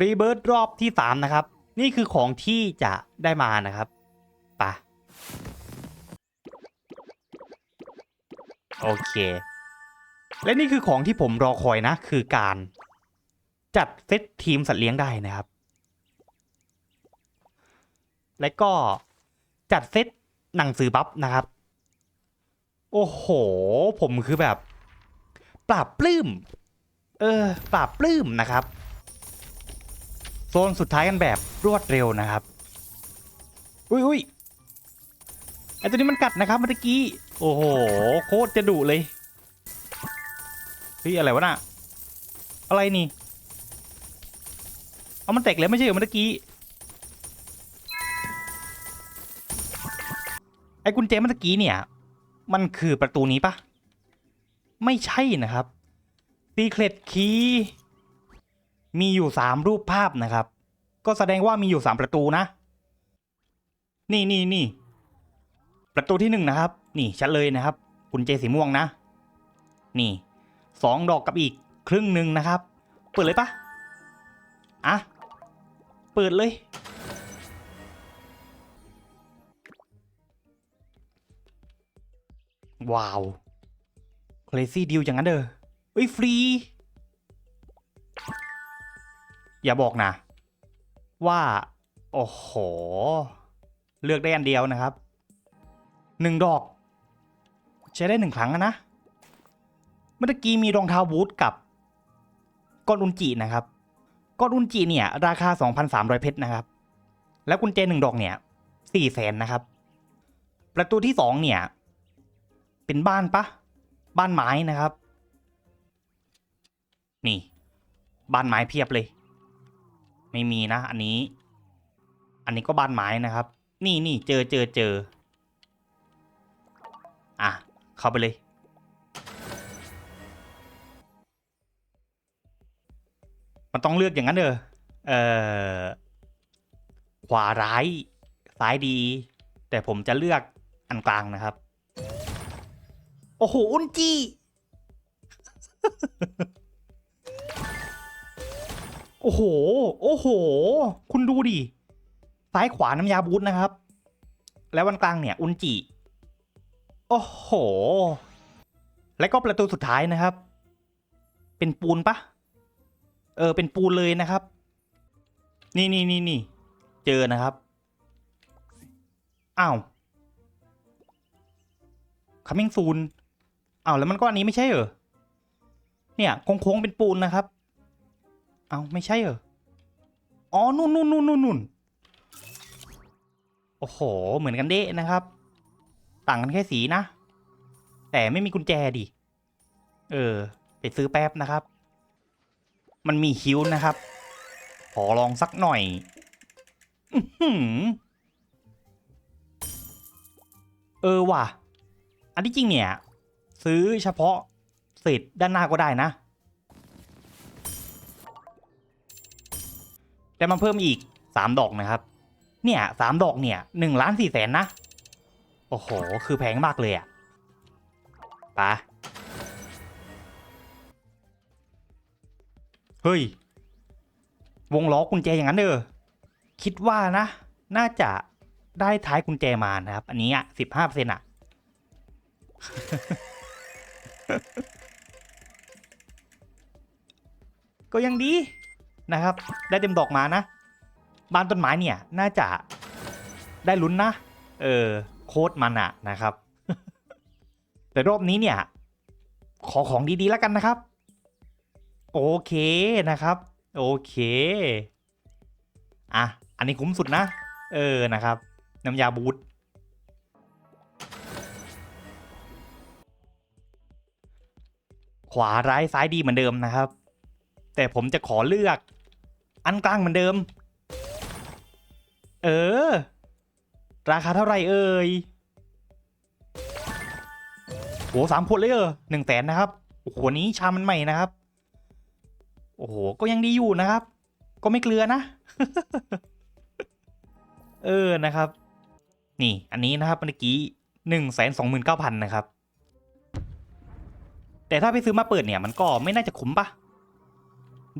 รีเบิร์ดรอบที่ 3 นะครับ นี่คือของที่จะได้มานะครับปะโอเค และนี่คือของที่ผมรอคอยนะ คือการจัดเซตทีมสัตว์เลี้ยงได้นะครับ และก็จัดเซตหนังสือบัฟนะครับ โอ้โห ผมคือแบบ ปราบปลื้ม เออ ปราบปลื้มนะครับ โซนสุดท้ายกันแบบรวดเร็วนะครับ อุ้ยอุ้ยไอตัวนี้มันกัดนะครับเมื่อกี้ โอ้โห โคตรจะดุเลยเฮ้ยอะไรวะน่ะ อะไรนี่ เอามันแตกแล้วไม่ใช่เหรอเมื่อกี้ ไอ้กุญแจเมื่อกี้เนี่ย มันคือประตูนี้ปะ ไม่ใช่นะครับ Secret Key มีอยู่สามรูปภาพนะครับ ก็แสดงว่ามีอยู่สามประตูนะ นี่นี่นี่ประตูที่หนึ่งนะครับ นี่ชัดเลยนะครับกุญแจสีม่วงนะ นี่สองดอกกับอีกครึ่งหนึ่งนะครับ เปิดเลยปะอะเปิดเลยว้าว crazy deal อย่างนั้นเด้อเอ้ย ฟรี อย่าบอกนะ ว่า โอ้โห เลือกได้อันเดียวนะครับหนึ่งดอก ใช้ได้หนึ่งครั้งนะ เมื่อกี้มีรองเท้าบูทกับก้อนอุนจินะครับก้อนอุนจิเนี่ย ราคา 2,300 เพชรนะครับ แล้วกุญแจหนึ่งดอกเนี่ย4แสนนะครับ ประตูที่สองเนี่ย เป็นบ้านปะบ้านไม้นะครับ นี่ บ้านไม้เพียบเลย ไม่มีนะ อันนี้ อันนี้ก็บ้านไม้นะครับ นี่นี่เจอเจอเจอ อะ เข้าไปเลย มันต้องเลือกอย่างนั้นเด้อเออขวาร้ายซ้ายดี แต่ผมจะเลือกอันกลางนะครับ โอ้โห อุนจี โอ้โห โอ้โห คุณดูดิ ซ้ายขวาน้ำยาบูทนะครับ แล้ววันกลางเนี่ย อุนจิ โอ้โห แล้วก็ประตูสุดท้ายนะครับ เป็นปูนปะ เออ เป็นปูนเลยนะครับ นี่นี่นี่นี่ เจอนะครับ อ้าว coming soon อ้าวแล้วมันก็อันนี้ไม่ใช่เหรอ เนี่ยโค้งๆเป็นปูนนะครับ เอาไม่ใช่เหรอ อ๋อ นู่นนู่นนู่นนู่นนู่นโอ้โห เหมือนกันเด้นะครับ ต่างกันแค่สีนะ แต่ไม่มีกุญแจดิ เออ ไปซื้อแป๊บนะครับ มันมีคิ้วนะครับ ขอลองสักหน่อยเออว่ะ อันที่จริงเนี่ย ซื้อเฉพาะเศษด้านหน้าก็ได้นะ แต่มาเพิ่มอีกสามดอกนะครับ เนี่ยสามดอกเนี่ยหนึ่งล้านสี่แสนนะ โอ้โห คือแพงมากเลยอะปะเฮ้ย วงล้อกุญแจอย่างนั้นเด้อคิดว่านะ น่าจะได้ท้ายกุญแจมานะครับ อันนี้อะสิบห้าเปอร์เซ็นต์อะ ก็ยังดี นะครับ ได้เต็มดอกมานะ บ้านต้นไม้เนี่ย น่าจะได้ลุ้นนะ เออ โคตรมันอะนะครับ แต่รอบนี้เนี่ย ขอของดีๆแล้วกันนะครับ โอเคนะครับ โอเค อะ อันนี้คุ้มสุดนะ เออ นะครับ น้ำยาบูทขวาร้ายซ้ายดีเหมือนเดิมนะครับ แต่ผมจะขอเลือก อันกลางเหมือนเดิม เออ ราคาเท่าไหร่เอ่ยโหสามขวดเลยเออหนึ่งแสนนะครับ โอ้โหนี้ชามมันใหม่นะครับ โอ้โห ก็ยังดีอยู่นะครับ ก็ไม่เกลือนะ เออนะครับ นี่อันนี้นะครับเมื่อกี้หนึ่งแสนสองหมื่นเก้าพันนะครับ แต่ถ้าไปซื้อมาเปิดเนี่ยมันก็ไม่น่าจะคุ้มปะ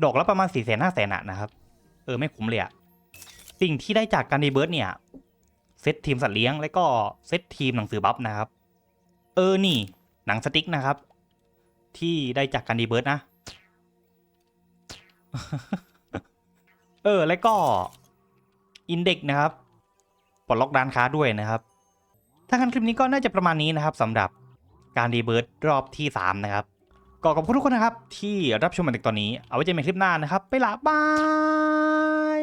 ดอกละประมาณสี่แสนห้าแสนอะนะครับ เออไม่คุ้มเลยอะสิ่งที่ได้จากการดีเบิร์ดเนี่ย เซตทีมสัตว์เลี้ยง และก็เซตทีมหนังสือบัฟนะครับ เออนี่ หนังสติ๊กนะครับ ที่ได้จากการดีเบิร์ดนะ เออ แล้วก็อินเด็กนะครับ ปลดล็อกด้านค้าด้วยนะครับ ถ้างั้นคลิปนี้ก็น่าจะประมาณนี้นะครับสำหรับการดีเบิร์ดรอบที่ 3 นะครับ ก็ขอบคุณทุกคนนะครับ ที่รับชมมาถึงตอนนี้ เอาไว้เจอกันในคลิปหน้านะครับ ไปละบาย